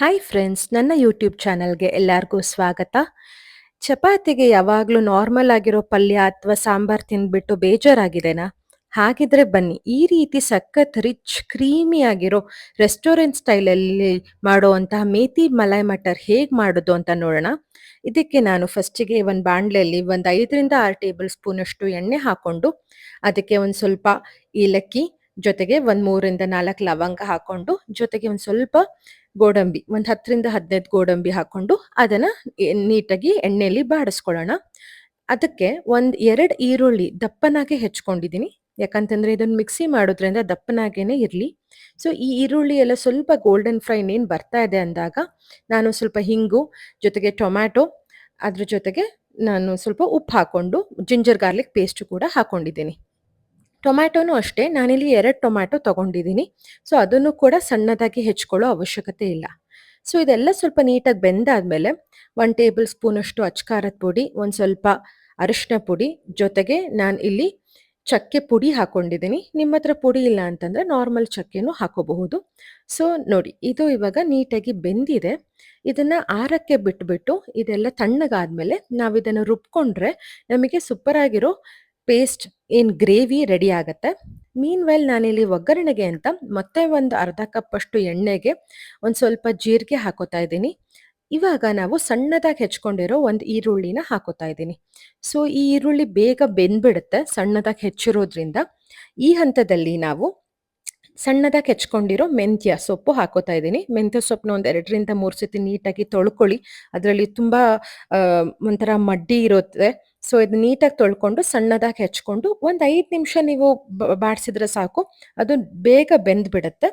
Hi friends ನನ್ನ YouTube ಚಾನಲ್ಗೆ ಎಲ್ಲರಿಗೂ ಸ್ವಾಗತ. ಚಪಾತಿಗೆ ಯಾವಾಗಲೂ ನಾರ್ಮಲ್ ಆಗಿರೋ ಪಲ್ಯ ಅಥವಾ ಸಾಂಬಾರ್ ತಿಂದ್ಬಿಟ್ಟು ಬೇಜಾರಾಗಿದೆನಾ? ಹಾಗಿದ್ರೆ ಬನ್ನಿ, ಈ ರೀತಿ ಸಖತ್ ರಿಚ್ ಕ್ರೀಮಿ ಆಗಿರೋ ರೆಸ್ಟೋರೆಂಟ್ ಸ್ಟೈಲಲ್ಲಿ ಮಾಡುವಂತಹ ಮೇತಿ ಮಲೈ ಮಟರ್ ಹೇಗೆ ಮಾಡೋದು ಅಂತ ನೋಡೋಣ. ಇದಕ್ಕೆ ನಾನು ಫಸ್ಟಿಗೆ ಒಂದು ಬಾಣಲೆಯಲ್ಲಿ ಒಂದು ಐದರಿಂದ ಆರು ಟೇಬಲ್ ಸ್ಪೂನಷ್ಟು ಎಣ್ಣೆ ಹಾಕ್ಕೊಂಡು ಅದಕ್ಕೆ ಒಂದು ಸ್ವಲ್ಪ ಏಲಕ್ಕಿ, ಜೊತೆಗೆ ಒಂದು ಮೂರಿಂದ ನಾಲ್ಕು ಲವಂಗ ಹಾಕೊಂಡು, ಜೊತೆಗೆ ಒಂದು ಸ್ವಲ್ಪ ಗೋಡಂಬಿ, ಒಂದು ಹತ್ತರಿಂದ ಹದಿನೈದು ಗೋಡಂಬಿ ಹಾಕೊಂಡು ಅದನ್ನ ನೀಟಾಗಿ ಎಣ್ಣೆಯಲ್ಲಿ ಬಾಡಿಸ್ಕೊಳ್ಳೋಣ. ಅದಕ್ಕೆ ಒಂದು ಎರಡು ಈರುಳ್ಳಿ ದಪ್ಪನಾಗೆ ಹೆಚ್ಕೊಂಡಿದ್ದೀನಿ ಯಾಕಂತಂದ್ರೆ ಇದನ್ನು ಮಿಕ್ಸಿ ಮಾಡೋದ್ರಿಂದ ದಪ್ಪನಾಗೇನೆ ಇರಲಿ. ಸೊ ಈ ಈರುಳ್ಳಿ ಎಲ್ಲ ಸ್ವಲ್ಪ ಗೋಲ್ಡನ್ ಫ್ರೈ ಏನು ಬರ್ತಾ ಇದೆ ಅಂದಾಗ ನಾನು ಸ್ವಲ್ಪ ಹಿಂಗು, ಜೊತೆಗೆ ಟೊಮ್ಯಾಟೊ, ಅದ್ರ ಜೊತೆಗೆ ನಾನು ಸ್ವಲ್ಪ ಉಪ್ಪು ಹಾಕೊಂಡು ಜಿಂಜರ್ ಗಾರ್ಲಿಕ್ ಪೇಸ್ಟ್ ಕೂಡ ಹಾಕೊಂಡಿದ್ದೀನಿ. ಟೊಮ್ಯಾಟೊನೂ ಅಷ್ಟೇ, ನಾನಿಲ್ಲಿ ಎರಡು ಟೊಮ್ಯಾಟೊ ತಗೊಂಡಿದ್ದೀನಿ. ಸೊ, ಅದನ್ನು ಕೂಡ ಸಣ್ಣದಾಗಿ ಹೆಚ್ಕೊಳ್ಳೋ ಅವಶ್ಯಕತೆ ಇಲ್ಲ. ಸೊ, ಇದೆಲ್ಲ ಸ್ವಲ್ಪ ನೀಟಾಗಿ ಬೆಂದಾದಮೇಲೆ ಒನ್ ಟೇಬಲ್ ಸ್ಪೂನಷ್ಟು ಅಚ್ಕಾರದ ಪುಡಿ, ಒಂದು ಸ್ವಲ್ಪ ಅರಿಶಿನ ಪುಡಿ, ಜೊತೆಗೆ ನಾನು ಇಲ್ಲಿ ಚಕ್ಕೆ ಪುಡಿ ಹಾಕೊಂಡಿದ್ದೀನಿ. ನಿಮ್ಮ ಹತ್ರ ಪುಡಿ ಇಲ್ಲ ಅಂತಂದರೆ ನಾರ್ಮಲ್ ಚಕ್ಕೆನೂ ಹಾಕೋಬಹುದು. ಸೊ, ನೋಡಿ, ಇದು ಇವಾಗ ನೀಟಾಗಿ ಬೆಂದಿದೆ. ಇದನ್ನು ಆರಕ್ಕೆ ಬಿಟ್ಬಿಟ್ಟು ಇದೆಲ್ಲ ತಣ್ಣಗಾದ್ಮೇಲೆ ನಾವು ಇದನ್ನು ರುಬ್ಕೊಂಡ್ರೆ ನಮಗೆ ಸೂಪರಾಗಿರೋ ಪೇಸ್ಟ್ ಏನ್ ಗ್ರೇವಿ ರೆಡಿ ಆಗತ್ತೆ. ಮೀನ್ ವೆಲ್ ನಾನಿಲ್ಲಿ ಒಗ್ಗರಣೆಗೆ ಅಂತ ಮತ್ತೆ ಒಂದು ಅರ್ಧ ಕಪ್ ಅಷ್ಟು ಎಣ್ಣೆಗೆ ಒಂದು ಸ್ವಲ್ಪ ಜೀರಿಗೆ ಹಾಕೋತಾ ಇದ್ದೀನಿ. ಇವಾಗ ನಾವು ಸಣ್ಣದಾಗಿ ಹೆಚ್ಕೊಂಡಿರೋ ಒಂದು ಈರುಳ್ಳಿನ ಹಾಕೋತಾ ಇದ್ದೀನಿ. ಸೊ ಈ ಈರುಳ್ಳಿ ಬೇಗ ಬೆಂದ್ಬಿಡುತ್ತೆ ಸಣ್ಣದಾಗಿ ಹೆಚ್ಚಿರೋದ್ರಿಂದ. ಈ ಹಂತದಲ್ಲಿ ನಾವು ಸಣ್ಣದಾಗಿ ಹೆಚ್ಕೊಂಡಿರೋ ಮೆಂತ್ಯ ಸೊಪ್ಪು ಹಾಕೋತಾ ಇದ್ದೀನಿ. ಮೆಂತ್ಯ ಸೊಪ್ಪನ್ನ ಒಂದು ಎರಡರಿಂದ ಮೂರು ಸತಿ ನೀಟಾಗಿ ತೊಳ್ಕೊಳ್ಳಿ. ಅದರಲ್ಲಿ ತುಂಬ ಒಂಥರ ಮಡ್ಡಿ ಇರುತ್ತೆ. ಸೊ ಇದು ನೀಟಾಗಿ ತೊಳ್ಕೊಂಡು ಸಣ್ಣದಾಗಿ ಹೆಚ್ಕೊಂಡು ಒಂದು ಐದು ನಿಮಿಷ ನೀವು ಬಾಡಿಸಿದ್ರೆ ಸಾಕು. ಅದು ಬೇಗ ಬೆಂದ್ಬಿಡುತ್ತೆ.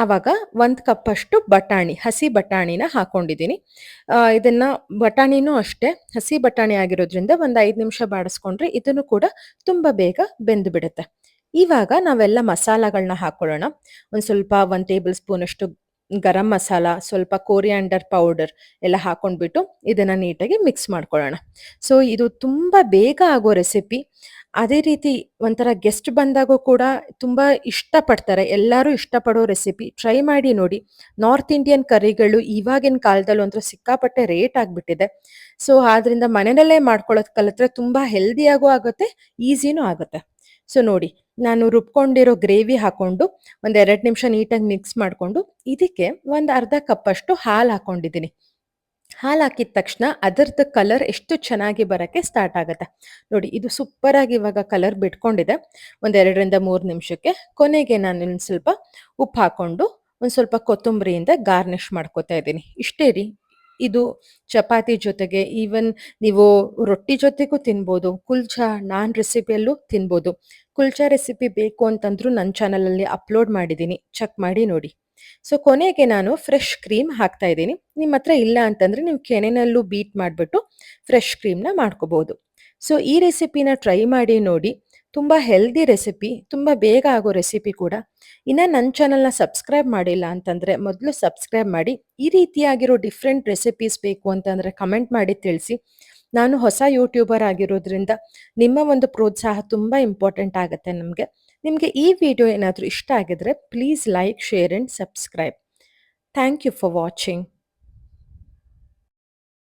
ಆವಾಗ ಒಂದು ಕಪ್ ಅಷ್ಟು ಬಟಾಣಿ, ಹಸಿ ಬಟಾಣಿನ ಹಾಕೊಂಡಿದ್ದೀನಿ. ಇದನ್ನು ಬಟಾಣಿನೂ ಅಷ್ಟೇ, ಹಸಿ ಬಟಾಣಿ ಆಗಿರೋದ್ರಿಂದ ಒಂದು ಐದು ನಿಮಿಷ ಬಾಡಿಸ್ಕೊಂಡ್ರೆ ಇದನ್ನು ಕೂಡ ತುಂಬಾ ಬೇಗ ಬೆಂದು ಬಿಡುತ್ತೆ ಇವಾಗ ನಾವೆಲ್ಲ ಮಸಾಲಗಳನ್ನ ಹಾಕೊಳ್ಳೋಣ. ಒಂದು ಸ್ವಲ್ಪ ಒಂದು ಟೇಬಲ್ ಸ್ಪೂನ್ ಅಷ್ಟು ಗರಂ ಮಸಾಲ, ಸ್ವಲ್ಪ ಕೋರಿಯಾಂಡರ್ ಪೌಡರ್ ಎಲ್ಲ ಹಾಕೊಂಡ್ಬಿಟ್ಟು ಇದನ್ನು ನೀಟಾಗಿ ಮಿಕ್ಸ್ ಮಾಡ್ಕೊಳ್ಳೋಣ. ಸೊ ಇದು ತುಂಬ ಬೇಗ ಆಗೋ ರೆಸಿಪಿ ಅದೇ ರೀತಿ ಒಂಥರ ಗೆಸ್ಟ್ ಬಂದಾಗೂ ಕೂಡ ತುಂಬ ಇಷ್ಟಪಡ್ತಾರೆ. ಎಲ್ಲರೂ ಇಷ್ಟಪಡೋ ರೆಸಿಪಿ ಟ್ರೈ ಮಾಡಿ ನೋಡಿ. ನಾರ್ತ್ ಇಂಡಿಯನ್ ಕರಿಗಳು ಇವಾಗಿನ ಕಾಲದಲ್ಲಿ ಒಂಥರ ಸಿಕ್ಕಾಪಟ್ಟೆ ರೇಟ್ ಆಗಿಬಿಟ್ಟಿದೆ. ಸೊ ಆದ್ರಿಂದ ಮನೆಯಲ್ಲೇ ಮಾಡ್ಕೊಳ್ಳೋದು ಕಲಿತ್ರೆ ತುಂಬಾ ಹೆಲ್ದಿಯಾಗೂ ಆಗುತ್ತೆ ಈಸಿನೂ ಆಗುತ್ತೆ. ಸೊ ನೋಡಿ, ನಾನು ರುಬ್ಕೊಂಡಿರೋ ಗ್ರೇವಿ ಹಾಕೊಂಡು ಒಂದು ಎರಡು ನಿಮಿಷ ನೀಟಾಗಿ ಮಿಕ್ಸ್ ಮಾಡಿಕೊಂಡು ಇದಕ್ಕೆ ಒಂದು ಅರ್ಧ ಕಪ್ ಅಷ್ಟು ಹಾಲು ಹಾಕೊಂಡಿದ್ದೀನಿ. ಹಾಲು ಹಾಕಿದ ತಕ್ಷಣ ಅದರದ್ದು ಕಲರ್ ಎಷ್ಟು ಚೆನ್ನಾಗಿ ಬರೋಕ್ಕೆ ಸ್ಟಾರ್ಟ್ ಆಗುತ್ತೆ. ನೋಡಿ, ಇದು ಸೂಪರಾಗಿ ಇವಾಗ ಕಲರ್ ಬಿಟ್ಕೊಂಡಿದೆ. ಒಂದೆರಡರಿಂದ ಮೂರು ನಿಮಿಷಕ್ಕೆ ಕೊನೆಗೆ ನಾನು ಇನ್ನು ಸ್ವಲ್ಪ ಉಪ್ಪು ಹಾಕ್ಕೊಂಡು ಒಂದು ಸ್ವಲ್ಪ ಕೊತ್ತಂಬರಿಯಿಂದ ಗಾರ್ನಿಷ್ ಮಾಡ್ಕೊತಾ ಇದ್ದೀನಿ. ಇಷ್ಟೇ ರೀ? ಇದು ಚಪಾತಿ ಜೊತೆಗೆ ಈವನ್ ನೀವು ರೊಟ್ಟಿ ಜೊತೆಗೂ ತಿನ್ಬೋದು, ಕುಲ್ಚಾ, ನಾನ್ ರೆಸಿಪಿಯಲ್ಲೂ ತಿನ್ಬೋದು. ಕುಲ್ಚಾ ರೆಸಿಪಿ ಬೇಕು ಅಂತಂದ್ರೂ ನನ್ನ ಚಾನಲಲ್ಲಿ ಅಪ್ಲೋಡ್ ಮಾಡಿದ್ದೀನಿ ಚೆಕ್ ಮಾಡಿ ನೋಡಿ. ಸೊ ಕೊನೆಗೆ ನಾನು ಫ್ರೆಶ್ ಕ್ರೀಮ್ ಹಾಕ್ತಾ ಇದ್ದೀನಿ. ನಿಮ್ಮ ಹತ್ರ ಇಲ್ಲ ಅಂತಂದ್ರೆ ನೀವು ಕೆನೆನಲ್ಲೂ ಬೀಟ್ ಮಾಡಿಬಿಟ್ಟು ಫ್ರೆಶ್ ಕ್ರೀಮ್ನ ಮಾಡ್ಕೋಬಹುದು ಸೊ ಈ ರೆಸಿಪಿನ ಟ್ರೈ ಮಾಡಿ ನೋಡಿ. ತುಂಬಾ ಹೆಲ್ದಿ ರೆಸಿಪಿ ತುಂಬಾ ಬೇಗ ಆಗೋ ರೆಸಿಪಿ ಕೂಡ. ಇನ್ನ ನನ್ನ ಚಾನಲ್ನ ಸಬ್ಸ್ಕ್ರೈಬ್ ಮಾಡಿಲ್ಲ ಅಂತಂದ್ರೆ ಮೊದಲು ಸಬ್ಸ್ಕ್ರೈಬ್ ಮಾಡಿ. ಈ ರೀತಿಯಾಗಿರೋ ಡಿಫ್ರೆಂಟ್ ರೆಸಿಪೀಸ್ ಬೇಕು ಅಂತಂದ್ರೆ ಕಮೆಂಟ್ ಮಾಡಿ ತಿಳಿಸಿ. ನಾನು ಹೊಸ ಯೂಟ್ಯೂಬರ್ ಆಗಿರೋದ್ರಿಂದ ನಿಮ್ಮ ಒಂದು ಪ್ರೋತ್ಸಾಹ ತುಂಬಾ ಇಂಪಾರ್ಟೆಂಟ್ ಆಗುತ್ತೆ ನಮಗೆ. ನಿಮಗೆ ಈ ವಿಡಿಯೋ ಏನಾದರೂ ಇಷ್ಟ ಆಗಿದ್ರೆ please like share and subscribe thank you for watching